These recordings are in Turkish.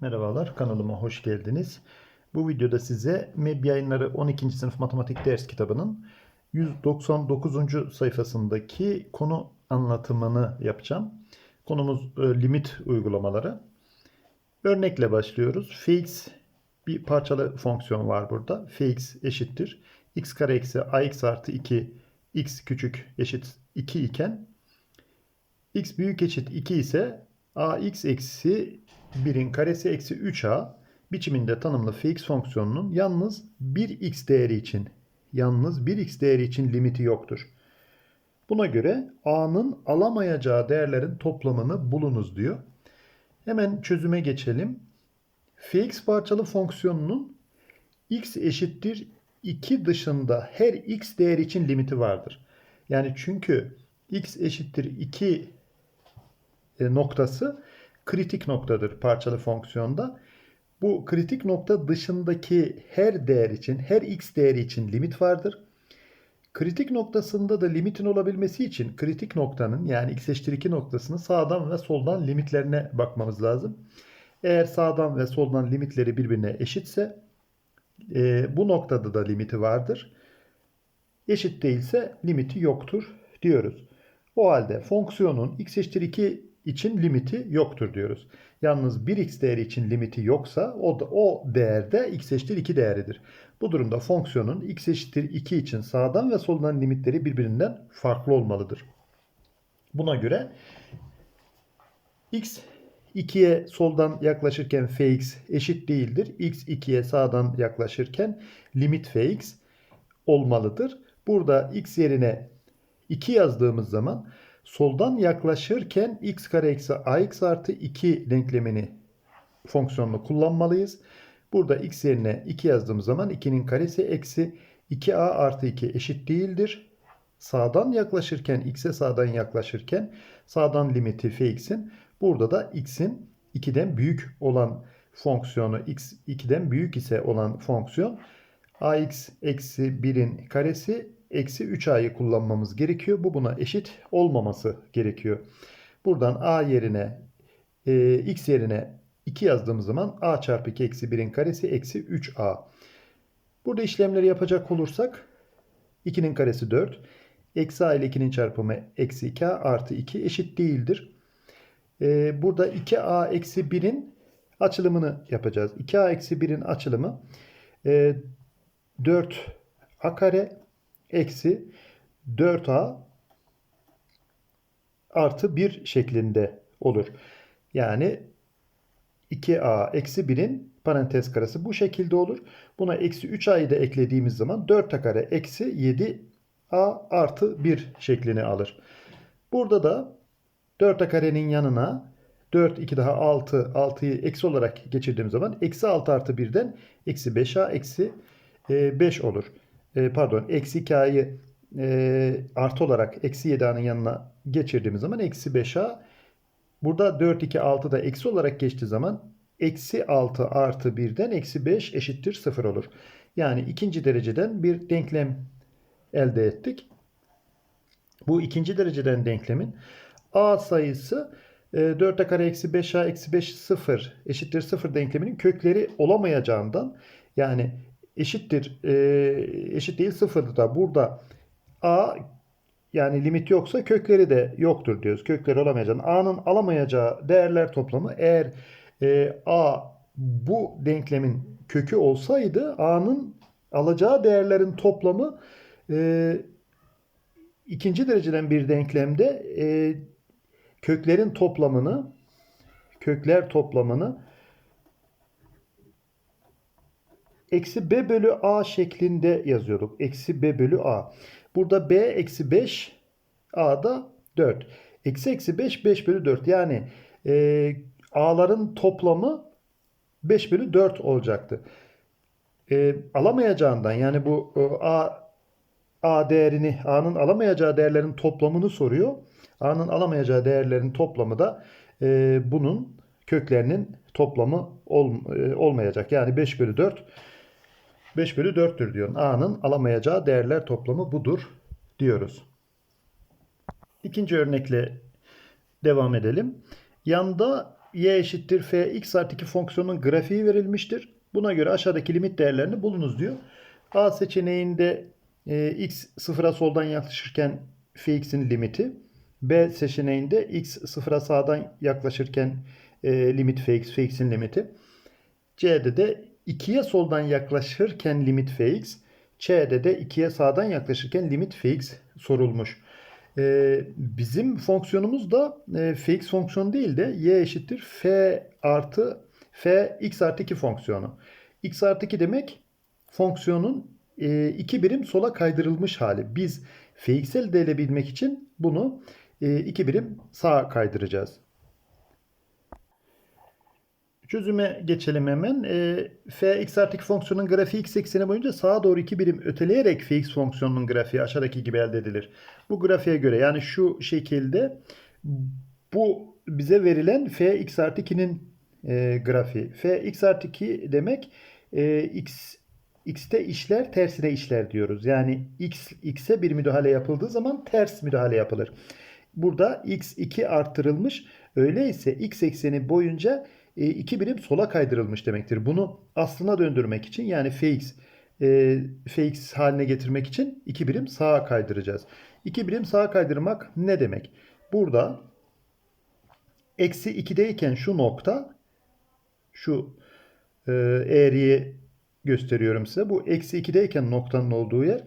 Merhabalar, kanalıma hoş geldiniz. Bu videoda size MEB Yayınları 12. sınıf matematik ders kitabının 199. sayfasındaki konu anlatımını yapacağım. Konumuz e, limit uygulamaları. Örnekle başlıyoruz. fx bir parçalı fonksiyon var burada. fx eşittir. x kare eksi ax artı 2 x küçük eşit 2 iken x büyük eşit 2 ise ax eksi 1'in karesi eksi 3a biçiminde tanımlı fx fonksiyonunun yalnız 1x değeri için yalnız 1x değeri için limiti yoktur. Buna göre a'nın alamayacağı değerlerin toplamını bulunuz diyor. Hemen çözüme geçelim. fx parçalı fonksiyonunun x eşittir 2 dışında her x değer için limiti vardır. Yani çünkü x eşittir 2 e, noktası kritik noktadır parçalı fonksiyonda. Bu kritik nokta dışındaki her değer için, her x değeri için limit vardır. Kritik noktasında da limitin olabilmesi için kritik noktanın yani x eşittir 2 noktasının sağdan ve soldan limitlerine bakmamız lazım. Eğer sağdan ve soldan limitleri birbirine eşitse e, bu noktada da limiti vardır. Eşit değilse limiti yoktur diyoruz. O halde fonksiyonun x eşittir 2 için limiti yoktur diyoruz. Yalnız 1x değeri için limiti yoksa o, da, o değerde x eşittir 2 değeridir. Bu durumda fonksiyonun x eşittir 2 için sağdan ve soldan limitleri birbirinden farklı olmalıdır. Buna göre x 2'ye soldan yaklaşırken fx eşit değildir. x 2'ye sağdan yaklaşırken limit fx olmalıdır. Burada x yerine 2 yazdığımız zaman soldan yaklaşırken x kare eksi ax artı 2 denklemini fonksiyonunu kullanmalıyız. Burada x yerine 2 yazdığımız zaman 2'nin karesi eksi 2a artı 2 eşit değildir. Sağdan yaklaşırken x'e sağdan yaklaşırken sağdan limiti fx'in burada da x'in 2'den büyük olan fonksiyonu x 2'den büyük ise olan fonksiyon ax eksi 1'in karesi eksi 3a'yı kullanmamız gerekiyor. Bu buna eşit olmaması gerekiyor. Buradan a yerine e, x yerine 2 yazdığımız zaman a çarpı 2 eksi 1'in karesi eksi 3a. Burada işlemleri yapacak olursak 2'nin karesi 4. Eksi a ile 2'nin çarpımı eksi 2a artı 2 eşit değildir. E, burada 2a eksi 1'in açılımını yapacağız. 2a eksi 1'in açılımı e, 4a kare eksi 4a artı 1 şeklinde olur. Yani 2a eksi 1'in parantez karesi bu şekilde olur. Buna eksi 3a'yı da eklediğimiz zaman 4a kare eksi 7a artı 1 şeklini alır. Burada da 4a karenin yanına 4, 2 daha 6, 6'yı eksi olarak geçirdiğimiz zaman eksi 6 artı 1'den eksi 5a eksi 5 olur e, pardon eksi 2a'yı e, artı olarak eksi 7a'nın yanına geçirdiğimiz zaman eksi 5a burada 4 2 6 da eksi olarak geçtiği zaman eksi 6 artı 1'den eksi 5 eşittir 0 olur. Yani ikinci dereceden bir denklem elde ettik. Bu ikinci dereceden denklemin a sayısı 4a kare eksi 5a eksi 5 0 eşittir 0 denkleminin kökleri olamayacağından yani eşittir e, eşit değil sıfırdır da burada a yani limit yoksa kökleri de yoktur diyoruz. Kökleri olamayacağını. A'nın alamayacağı değerler toplamı eğer e, A bu denklemin kökü olsaydı A'nın alacağı değerlerin toplamı e, ikinci dereceden bir denklemde e, köklerin toplamını kökler toplamını eksi b bölü a şeklinde yazıyorduk. Eksi b bölü a. Burada b eksi 5 a da 4. Eksi eksi 5 5 bölü 4. Yani e, a'ların toplamı 5 bölü 4 olacaktı. E, alamayacağından yani bu e, a a değerini a'nın alamayacağı değerlerin toplamını soruyor. a'nın alamayacağı değerlerin toplamı da e, bunun köklerinin toplamı ol, e, olmayacak. Yani 5 bölü 4 5 bölü 4'tür diyor. A'nın alamayacağı değerler toplamı budur diyoruz. İkinci örnekle devam edelim. Yanda y eşittir f x artı 2 fonksiyonun grafiği verilmiştir. Buna göre aşağıdaki limit değerlerini bulunuz diyor. A seçeneğinde e, x sıfıra soldan yaklaşırken fx'in limiti. B seçeneğinde x sıfıra sağdan yaklaşırken e, limit fx, fx'in limiti. C'de de 2'ye soldan yaklaşırken limit fx, C'de de 2'ye sağdan yaklaşırken limit fx sorulmuş. Ee, bizim fonksiyonumuz da e, fx fonksiyonu değil de y eşittir f artı f x artı 2 fonksiyonu. x artı 2 demek fonksiyonun e, iki birim sola kaydırılmış hali. Biz fx elde edebilmek için bunu e, iki birim sağa kaydıracağız. Çözüme geçelim hemen. E, f x artı 2 fonksiyonun grafiği x ekseni boyunca sağa doğru iki birim öteleyerek fx fonksiyonunun grafiği aşağıdaki gibi elde edilir. Bu grafiğe göre yani şu şekilde bu bize verilen f x artı 2'nin e, grafiği. f x artı 2 demek e, x x'te işler tersine işler diyoruz. Yani x x'e bir müdahale yapıldığı zaman ters müdahale yapılır. Burada x2 arttırılmış. Öyleyse x ekseni boyunca 2 e, birim sola kaydırılmış demektir. Bunu aslına döndürmek için yani fx e, fx haline getirmek için 2 birim sağa kaydıracağız. 2 birim sağa kaydırmak ne demek? Burada eksi 2'deyken şu nokta şu e, eğriyi gösteriyorum size. Bu eksi 2'deyken noktanın olduğu yer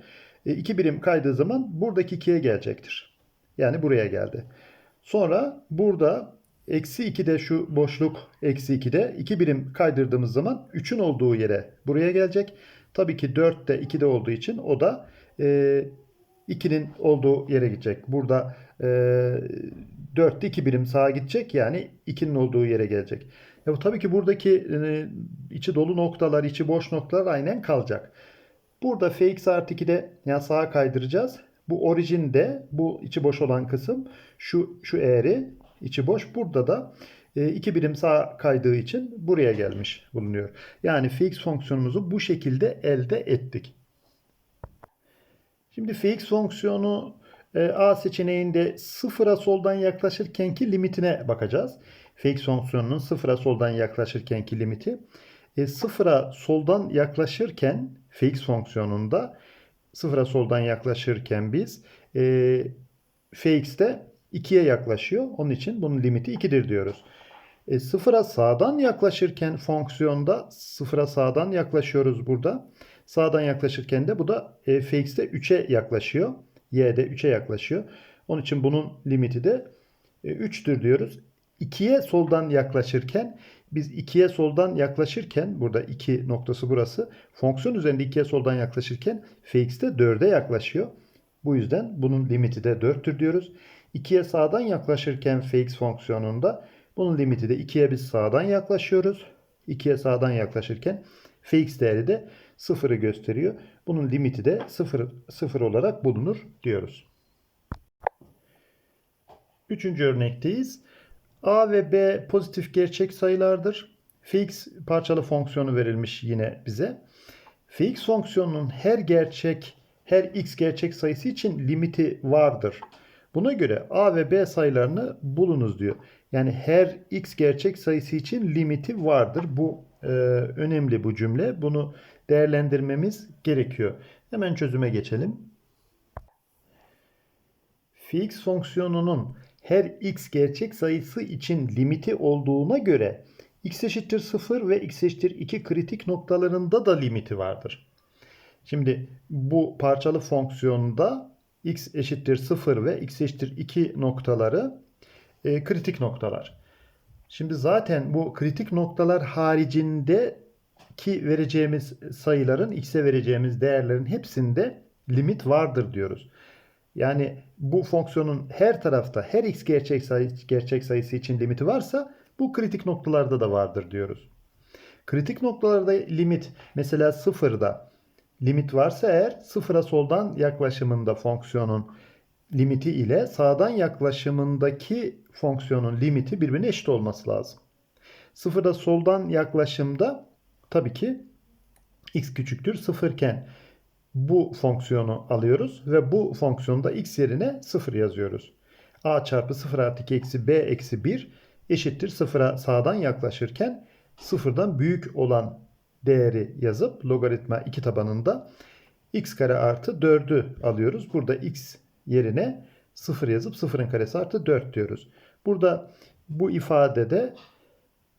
2 birim kaydığı zaman buradaki 2'ye gelecektir. Yani buraya geldi. Sonra burada Eksi 2'de şu boşluk eksi 2'de 2 birim kaydırdığımız zaman 3'ün olduğu yere buraya gelecek. Tabii ki 4 de 2'de olduğu için o da e, 2'nin olduğu yere gidecek. Burada e, 4'te 2 birim sağa gidecek yani 2'nin olduğu yere gelecek. Ya, tabii ki buradaki e, içi dolu noktalar, içi boş noktalar aynen kalacak. Burada fx artı 2'de yani sağa kaydıracağız. Bu orijinde bu içi boş olan kısım şu şu eğri içi boş. Burada da e, iki birim sağ kaydığı için buraya gelmiş bulunuyor. Yani fx fonksiyonumuzu bu şekilde elde ettik. Şimdi fx fonksiyonu e, A seçeneğinde sıfıra soldan yaklaşırkenki limitine bakacağız. fx fonksiyonunun sıfıra soldan yaklaşırkenki limiti. E, sıfıra soldan yaklaşırken fx fonksiyonunda sıfıra soldan yaklaşırken biz e, fx'te 2'ye yaklaşıyor. Onun için bunun limiti 2'dir diyoruz. E, sıfıra sağdan yaklaşırken fonksiyonda sıfıra sağdan yaklaşıyoruz burada. Sağdan yaklaşırken de bu da e, fx'te 3'e yaklaşıyor. y'de 3'e yaklaşıyor. Onun için bunun limiti de e, 3'tür diyoruz. 2'ye soldan yaklaşırken biz 2'ye soldan yaklaşırken burada 2 noktası burası. Fonksiyon üzerinde 2'ye soldan yaklaşırken fx'te 4'e yaklaşıyor. Bu yüzden bunun limiti de 4'tür diyoruz. 2'ye sağdan yaklaşırken fx fonksiyonunda bunun limiti de 2'ye biz sağdan yaklaşıyoruz. 2'ye sağdan yaklaşırken fx değeri de 0'ı gösteriyor. Bunun limiti de 0, 0 olarak bulunur diyoruz. Üçüncü örnekteyiz. a ve b pozitif gerçek sayılardır. fx parçalı fonksiyonu verilmiş yine bize. fx fonksiyonunun her gerçek her x gerçek sayısı için limiti vardır. Buna göre a ve b sayılarını bulunuz diyor. Yani her x gerçek sayısı için limiti vardır. Bu e, önemli bu cümle. Bunu değerlendirmemiz gerekiyor. Hemen çözüme geçelim. Fx fonksiyonunun her x gerçek sayısı için limiti olduğuna göre x eşittir 0 ve x eşittir 2 kritik noktalarında da limiti vardır. Şimdi bu parçalı fonksiyonda x eşittir 0 ve x eşittir 2 noktaları e, kritik noktalar. Şimdi zaten bu kritik noktalar haricinde ki vereceğimiz sayıların x'e vereceğimiz değerlerin hepsinde limit vardır diyoruz. Yani bu fonksiyonun her tarafta her x gerçek sayı, gerçek sayısı için limiti varsa bu kritik noktalarda da vardır diyoruz. Kritik noktalarda limit mesela sıfırda limit varsa eğer sıfıra soldan yaklaşımında fonksiyonun limiti ile sağdan yaklaşımındaki fonksiyonun limiti birbirine eşit olması lazım. Sıfırda soldan yaklaşımda tabii ki x küçüktür sıfırken bu fonksiyonu alıyoruz ve bu fonksiyonda x yerine 0 yazıyoruz. a çarpı 0 artı 2 eksi b eksi 1 eşittir sıfıra sağdan yaklaşırken sıfırdan büyük olan değeri yazıp logaritma 2 tabanında x kare artı 4'ü alıyoruz. Burada x yerine 0 yazıp 0'ın karesi artı 4 diyoruz. Burada bu ifadede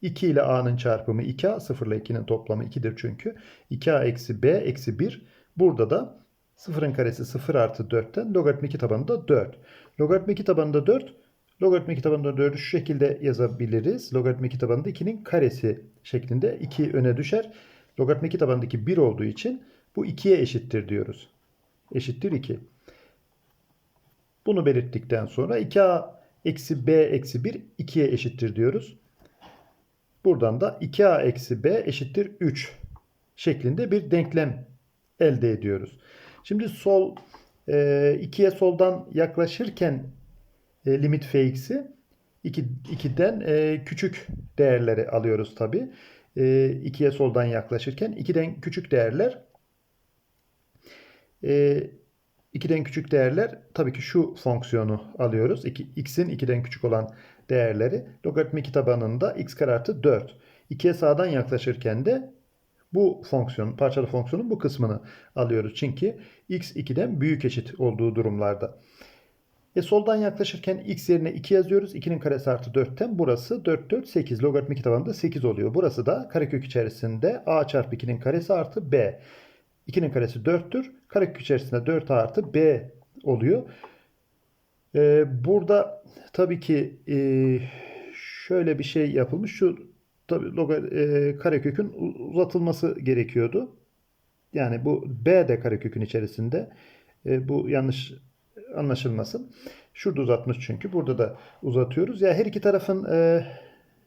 2 ile a'nın çarpımı 2a, 0 ile 2'nin toplamı 2'dir çünkü. 2a eksi b eksi 1. Burada da 0'ın karesi 0 artı 4'ten logaritma 2 tabanında 4. Logaritma 2 tabanında 4. Logaritma 2 tabanında 4'ü şu şekilde yazabiliriz. Logaritma 2 tabanında 2'nin karesi şeklinde 2 öne düşer. Logaritma 2 tabanındaki 1 olduğu için bu 2'ye eşittir diyoruz. Eşittir 2. Bunu belirttikten sonra 2a eksi b eksi 1 2'ye eşittir diyoruz. Buradan da 2a eksi b eşittir 3 şeklinde bir denklem elde ediyoruz. Şimdi sol 2'ye soldan yaklaşırken e, limit fx'i 2, 2'den e, küçük değerleri alıyoruz tabi. E, 2'ye soldan yaklaşırken 2'den küçük değerler e, 2'den küçük değerler tabii ki şu fonksiyonu alıyoruz. 2, x'in 2'den küçük olan değerleri logaritma 2 tabanında x kare artı 4. 2'ye sağdan yaklaşırken de bu fonksiyon, parçalı fonksiyonun bu kısmını alıyoruz. Çünkü x 2'den büyük eşit olduğu durumlarda. E soldan yaklaşırken x yerine 2 yazıyoruz. 2'nin karesi artı 4'ten burası 4 4 8. Logaritma 2 tabanında 8 oluyor. Burası da karekök içerisinde a çarpı 2'nin karesi artı b. 2'nin karesi 4'tür. Karekök içerisinde 4a artı b oluyor. Ee, burada tabii ki e, şöyle bir şey yapılmış. Şu tabii logar, e, karekökün uzatılması gerekiyordu. Yani bu b de karekökün içerisinde. E, bu yanlış anlaşılmasın. Şurada uzatmış çünkü. Burada da uzatıyoruz. Ya her iki tarafın e,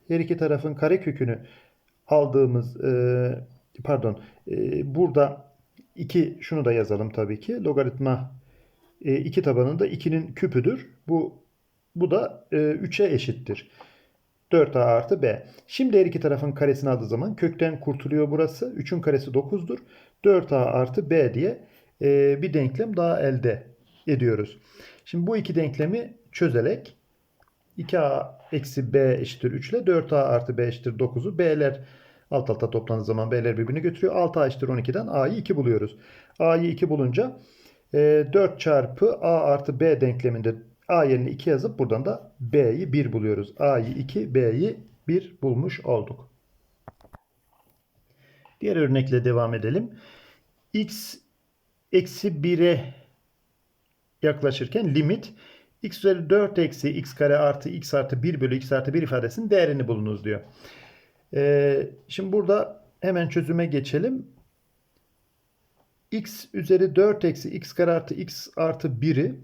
her iki tarafın karekökünü aldığımız e, pardon e, burada 2 şunu da yazalım tabii ki. Logaritma 2 e, tabanında 2'nin küpüdür. Bu bu da e, 3'e eşittir. 4a artı b. Şimdi her iki tarafın karesini aldığı zaman kökten kurtuluyor burası. 3'ün karesi 9'dur. 4a artı b diye e, bir denklem daha elde ediyoruz. Şimdi bu iki denklemi çözerek 2a eksi b eşittir 3 ile 4a artı b eşittir 9'u b'ler alt alta toplandığı zaman b'ler birbirini götürüyor. 6a eşittir 12'den a'yı 2 buluyoruz. a'yı 2 bulunca 4 e, çarpı a artı b denkleminde a yerine 2 yazıp buradan da b'yi 1 buluyoruz. a'yı 2 b'yi 1 bulmuş olduk. Diğer örnekle devam edelim. x eksi 1'e yaklaşırken limit x üzeri 4 eksi x kare artı x artı 1 bölü x artı 1 ifadesinin değerini bulunuz diyor. Ee, şimdi burada hemen çözüme geçelim. x üzeri 4 eksi x kare artı x artı 1'i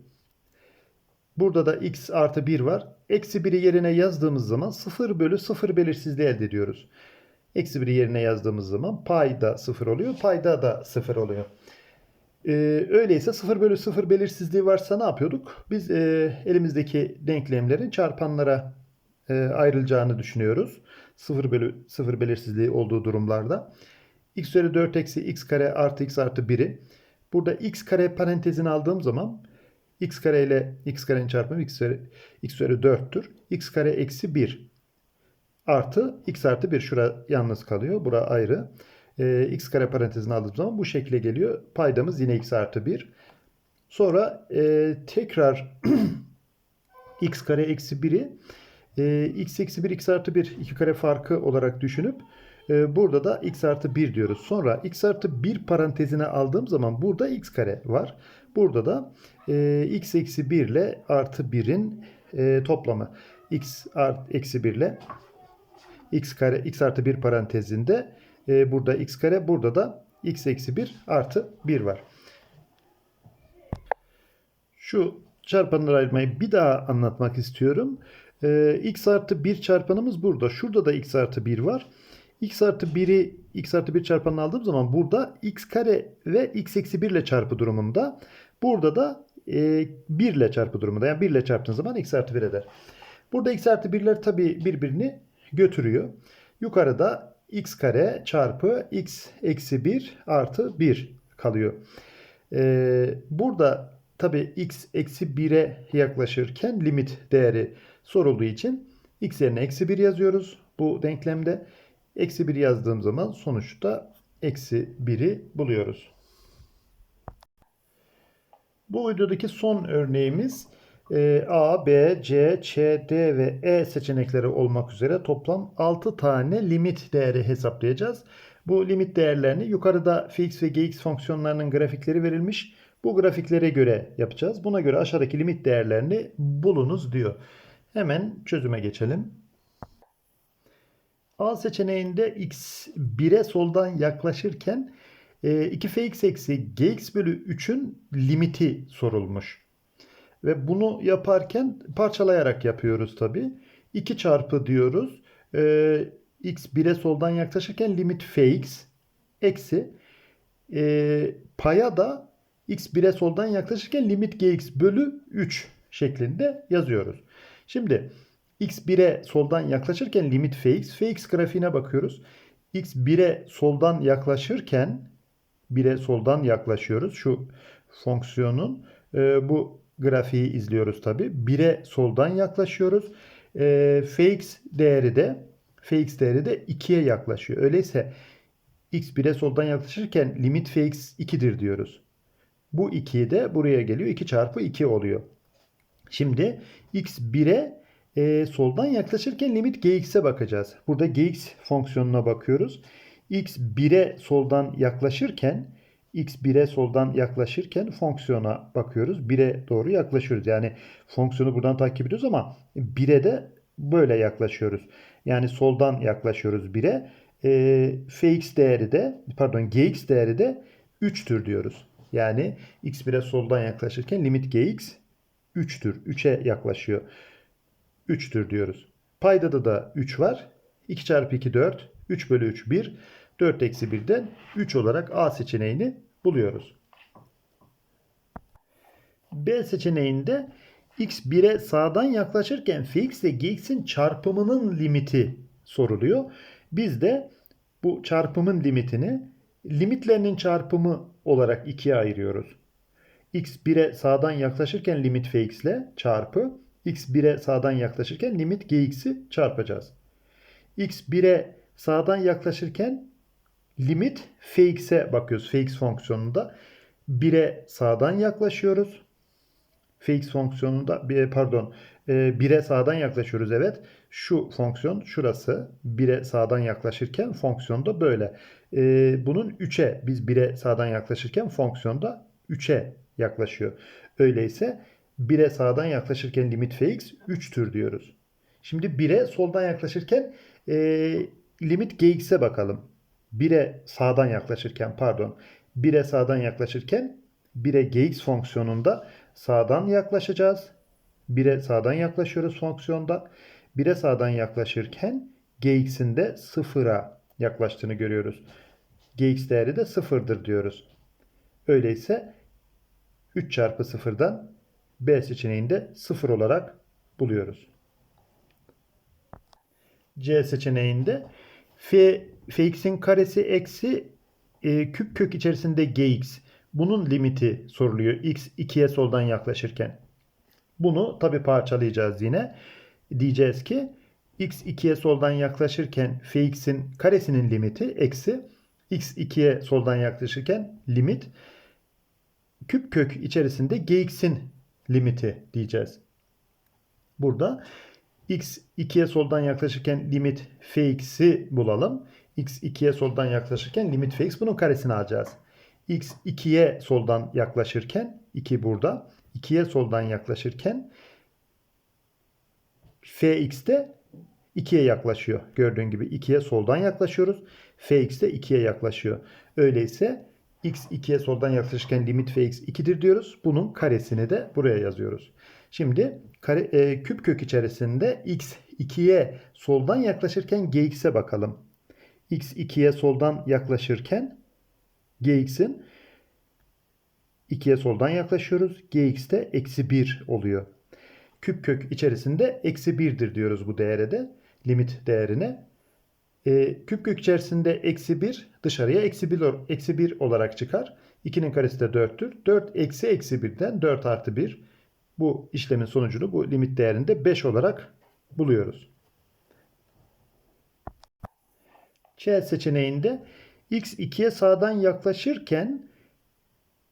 burada da x artı 1 var. Eksi 1'i yerine yazdığımız zaman 0 bölü 0 belirsizliği elde ediyoruz. Eksi 1'i yerine yazdığımız zaman payda 0 oluyor. Payda da 0 oluyor. Ee, öyleyse 0 bölü 0 belirsizliği varsa ne yapıyorduk? Biz e, elimizdeki denklemlerin çarpanlara e, ayrılacağını düşünüyoruz. 0 bölü 0 belirsizliği olduğu durumlarda. x üzeri 4 eksi x kare artı x artı 1'i. Burada x kare parantezini aldığım zaman x kare ile x karenin çarpımı x üzeri, x üzeri 4'tür. x kare eksi 1 artı x artı 1 şura yalnız kalıyor. Bura ayrı e, x kare parantezine aldığım zaman bu şekilde geliyor. Paydamız yine x artı 1. Sonra e, tekrar x kare eksi 1'i e, x eksi 1 x artı 1 iki kare farkı olarak düşünüp e, burada da x artı 1 diyoruz. Sonra x artı 1 parantezine aldığım zaman burada x kare var. Burada da e, x eksi 1 ile artı 1'in e, toplamı. x art, eksi 1 ile x kare x artı 1 parantezinde e, burada x kare burada da x eksi 1 artı 1 var. Şu çarpanları ayırmayı bir daha anlatmak istiyorum. E, x artı 1 çarpanımız burada. Şurada da x artı 1 var. x artı 1'i x artı 1 çarpanını aldığım zaman burada x kare ve x eksi 1 ile çarpı durumunda. Burada da e, 1 ile çarpı durumunda. Yani 1 ile çarptığın zaman x artı 1 eder. Burada x artı 1'ler tabi birbirini götürüyor. Yukarıda x kare çarpı x eksi 1 artı 1 kalıyor. Ee, burada tabi x eksi 1'e yaklaşırken limit değeri sorulduğu için x yerine eksi 1 yazıyoruz bu denklemde. Eksi 1 yazdığım zaman sonuçta eksi 1'i buluyoruz. Bu videodaki son örneğimiz e, A, B, C, Ç, D ve E seçenekleri olmak üzere toplam 6 tane limit değeri hesaplayacağız. Bu limit değerlerini yukarıda fx ve gx fonksiyonlarının grafikleri verilmiş. Bu grafiklere göre yapacağız. Buna göre aşağıdaki limit değerlerini bulunuz diyor. Hemen çözüme geçelim. A seçeneğinde x 1'e soldan yaklaşırken 2fx eksi gx bölü 3'ün limiti sorulmuş. Ve bunu yaparken parçalayarak yapıyoruz tabi. 2 çarpı diyoruz. Ee, x 1'e soldan yaklaşırken limit fx eksi e, paya da x 1'e soldan yaklaşırken limit gx bölü 3 şeklinde yazıyoruz. Şimdi x 1'e soldan yaklaşırken limit fx, fx grafiğine bakıyoruz. x 1'e soldan yaklaşırken 1'e soldan yaklaşıyoruz. Şu fonksiyonun e, bu grafiği izliyoruz tabi. 1'e soldan yaklaşıyoruz. E, fx değeri de fx değeri de 2'ye yaklaşıyor. Öyleyse x 1'e soldan yaklaşırken limit fx 2'dir diyoruz. Bu 2'yi de buraya geliyor. 2 çarpı 2 oluyor. Şimdi x 1'e e, soldan yaklaşırken limit gx'e bakacağız. Burada gx fonksiyonuna bakıyoruz. x 1'e soldan yaklaşırken x 1'e soldan yaklaşırken fonksiyona bakıyoruz. 1'e doğru yaklaşıyoruz. Yani fonksiyonu buradan takip ediyoruz ama 1'e de böyle yaklaşıyoruz. Yani soldan yaklaşıyoruz 1'e. E, fx değeri de pardon gx değeri de 3'tür diyoruz. Yani x 1'e soldan yaklaşırken limit gx 3'tür. 3'e yaklaşıyor. 3'tür diyoruz. Paydada da 3 var. 2 çarpı 2 4. 3 bölü 3 1. 4 eksi 1'den 3 olarak A seçeneğini buluyoruz. B seçeneğinde x 1'e sağdan yaklaşırken fx ile gx'in çarpımının limiti soruluyor. Biz de bu çarpımın limitini limitlerinin çarpımı olarak ikiye ayırıyoruz. x 1'e sağdan yaklaşırken limit fx ile çarpı x 1'e sağdan yaklaşırken limit gx'i çarpacağız. x 1'e sağdan yaklaşırken limit fx'e bakıyoruz. fx fonksiyonunda 1'e sağdan yaklaşıyoruz. fx fonksiyonunda pardon 1'e sağdan yaklaşıyoruz evet. Şu fonksiyon şurası 1'e sağdan yaklaşırken fonksiyonda böyle. Bunun 3'e biz 1'e sağdan yaklaşırken fonksiyonda 3'e yaklaşıyor. Öyleyse 1'e sağdan yaklaşırken limit fx 3'tür diyoruz. Şimdi 1'e soldan yaklaşırken e, limit gx'e bakalım. 1'e sağdan yaklaşırken pardon 1'e sağdan yaklaşırken 1'e gx fonksiyonunda sağdan yaklaşacağız. 1'e sağdan yaklaşıyoruz fonksiyonda. 1'e sağdan yaklaşırken gx'in de 0'a yaklaştığını görüyoruz. gx değeri de 0'dır diyoruz. Öyleyse 3 çarpı 0'dan B seçeneğinde 0 olarak buluyoruz. C seçeneğinde f, fx'in karesi eksi e, küp kök içerisinde gx. Bunun limiti soruluyor x 2'ye soldan yaklaşırken. Bunu tabi parçalayacağız yine. Diyeceğiz ki x 2'ye soldan yaklaşırken fx'in karesinin limiti eksi x 2'ye soldan yaklaşırken limit küp kök içerisinde gx'in limiti diyeceğiz. Burada x 2'ye soldan yaklaşırken limit fx'i bulalım. X 2'ye soldan yaklaşırken limit fx bunun karesini alacağız. x 2'ye soldan yaklaşırken 2 burada. 2'ye soldan yaklaşırken fx de 2'ye yaklaşıyor. Gördüğün gibi 2'ye soldan yaklaşıyoruz. fx de 2'ye yaklaşıyor. Öyleyse x 2'ye soldan yaklaşırken limit fx 2'dir diyoruz. Bunun karesini de buraya yazıyoruz. Şimdi kare, e, küp kök içerisinde x 2'ye soldan yaklaşırken gx'e bakalım. X 2'ye soldan yaklaşırken gx'in 2'ye soldan yaklaşıyoruz. gx de eksi 1 oluyor. Küp kök içerisinde eksi 1'dir diyoruz bu değere de. Limit değerine. E, küp kök içerisinde eksi 1 dışarıya eksi 1, eksi 1 olarak çıkar. 2'nin karesi de 4'tür. 4 eksi eksi 1'den 4 artı 1. Bu işlemin sonucunu bu limit değerinde 5 olarak buluyoruz. C seçeneğinde x 2'ye sağdan yaklaşırken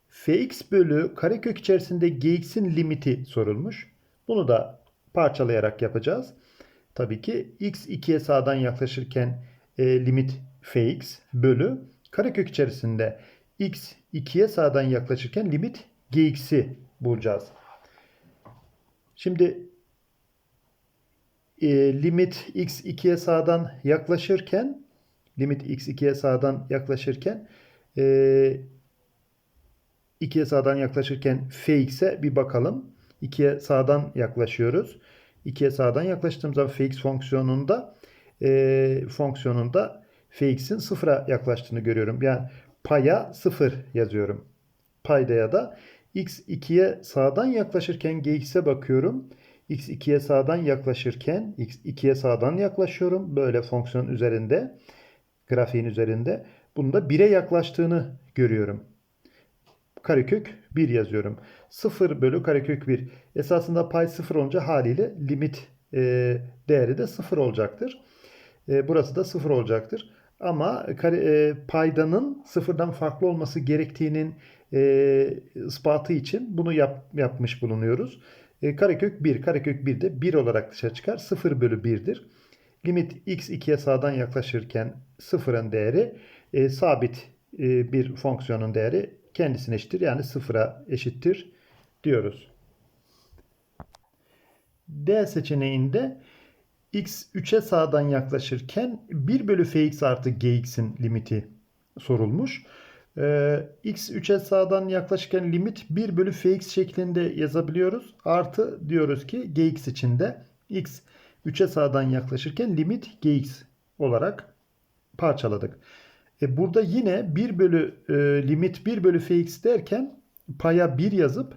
fx bölü karekök içerisinde gx'in limiti sorulmuş. Bunu da parçalayarak yapacağız. Tabii ki x 2'ye sağdan yaklaşırken e, limit fx bölü karekök içerisinde x 2'ye sağdan yaklaşırken limit gx'i bulacağız. Şimdi e, limit x 2'ye sağdan yaklaşırken limit x 2'ye sağdan yaklaşırken e, 2'ye sağdan yaklaşırken fx'e bir bakalım. 2'ye sağdan yaklaşıyoruz. 2'ye sağdan yaklaştığım zaman fx fonksiyonunda e, fonksiyonunda fx'in sıfıra yaklaştığını görüyorum. Yani paya 0 yazıyorum. Paydaya da x 2'ye sağdan yaklaşırken gx'e bakıyorum. x 2'ye sağdan yaklaşırken x 2'ye sağdan yaklaşıyorum. Böyle fonksiyon üzerinde grafiğin üzerinde. Bunda 1'e yaklaştığını görüyorum. Karekök 1 yazıyorum. 0 bölü karekök 1. Esasında pay 0 olunca haliyle limit e, değeri de 0 olacaktır. E, burası da 0 olacaktır. Ama e, paydanın sıfırdan farklı olması gerektiğinin e, ispatı için bunu yap, yapmış bulunuyoruz. E, karekök 1. Karekök 1 de 1 olarak dışarı çıkar. 0 bölü 1'dir. Limit x 2'ye sağdan yaklaşırken sıfırın değeri e, sabit e, bir fonksiyonun değeri kendisine eşittir. Yani sıfıra eşittir diyoruz. D seçeneğinde x 3'e sağdan yaklaşırken 1 bölü fx artı gx'in limiti sorulmuş. Ee, x 3'e sağdan yaklaşırken limit 1 bölü fx şeklinde yazabiliyoruz. Artı diyoruz ki gx için de x 3'e sağdan yaklaşırken limit gx olarak parçaladık. E burada yine 1 bölü e, limit 1 bölü fx derken paya 1 yazıp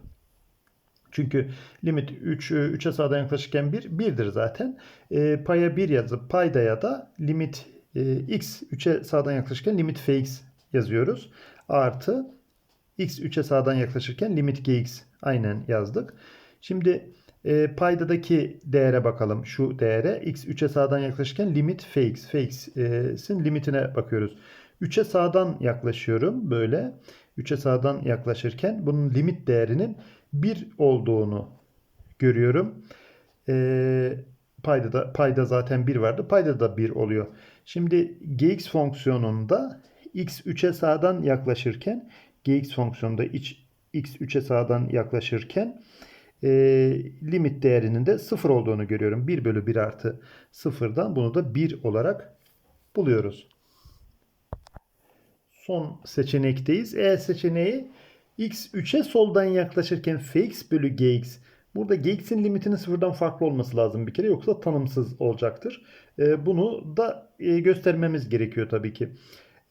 çünkü limit 3 3'e sağdan yaklaşırken 1 1'dir zaten. E, paya 1 yazıp paydaya da limit e, x 3'e sağdan yaklaşırken limit fx yazıyoruz. Artı x 3'e sağdan yaklaşırken limit gx aynen yazdık. Şimdi e, paydadaki değere bakalım. Şu değere x 3'e sağdan yaklaşırken limit fx. fx'in limitine bakıyoruz. 3'e sağdan yaklaşıyorum böyle. 3'e sağdan yaklaşırken bunun limit değerinin 1 olduğunu görüyorum. E, payda, da, payda zaten 1 vardı. Payda da 1 oluyor. Şimdi gx fonksiyonunda x 3'e sağdan yaklaşırken gx fonksiyonunda x 3'e sağdan yaklaşırken e, limit değerinin de 0 olduğunu görüyorum. 1 bölü 1 artı 0'dan bunu da 1 olarak buluyoruz. Son seçenekteyiz. E seçeneği x 3'e soldan yaklaşırken fx bölü gx. Burada gx'in limitinin sıfırdan farklı olması lazım bir kere yoksa tanımsız olacaktır. E, bunu da e, göstermemiz gerekiyor tabii ki.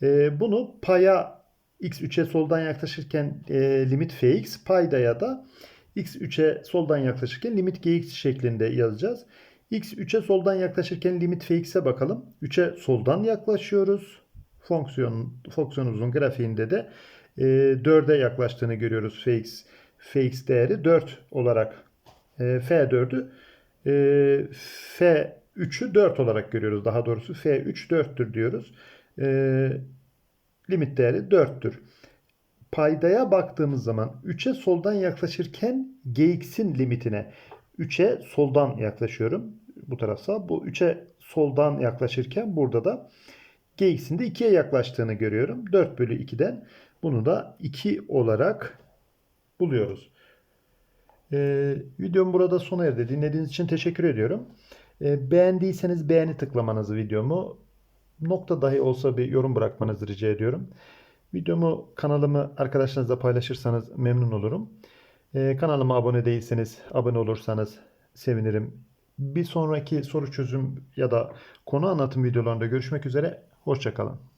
E, bunu paya x 3'e soldan yaklaşırken e, limit fx paydaya da x 3'e soldan yaklaşırken limit gx şeklinde yazacağız. x 3'e soldan yaklaşırken limit fx'e bakalım. 3'e soldan yaklaşıyoruz. Fonksiyon, fonksiyonumuzun grafiğinde de e, 4'e yaklaştığını görüyoruz. fx, fx değeri 4 olarak e, f4'ü e, f3'ü 4 olarak görüyoruz. Daha doğrusu f3 4'tür diyoruz. E, limit değeri 4'tür. Paydaya baktığımız zaman 3'e soldan yaklaşırken gx'in limitine 3'e soldan yaklaşıyorum. Bu tarafsa bu 3'e soldan yaklaşırken burada da gx'in de 2'ye yaklaştığını görüyorum. 4 bölü 2'den bunu da 2 olarak buluyoruz. Ee, videom burada sona erdi. Dinlediğiniz için teşekkür ediyorum. Ee, beğendiyseniz beğeni tıklamanızı videomu nokta dahi olsa bir yorum bırakmanızı rica ediyorum. Videomu kanalımı arkadaşlarınızla paylaşırsanız memnun olurum. Ee, kanalıma abone değilseniz abone olursanız sevinirim. Bir sonraki soru çözüm ya da konu anlatım videolarında görüşmek üzere. Hoşçakalın.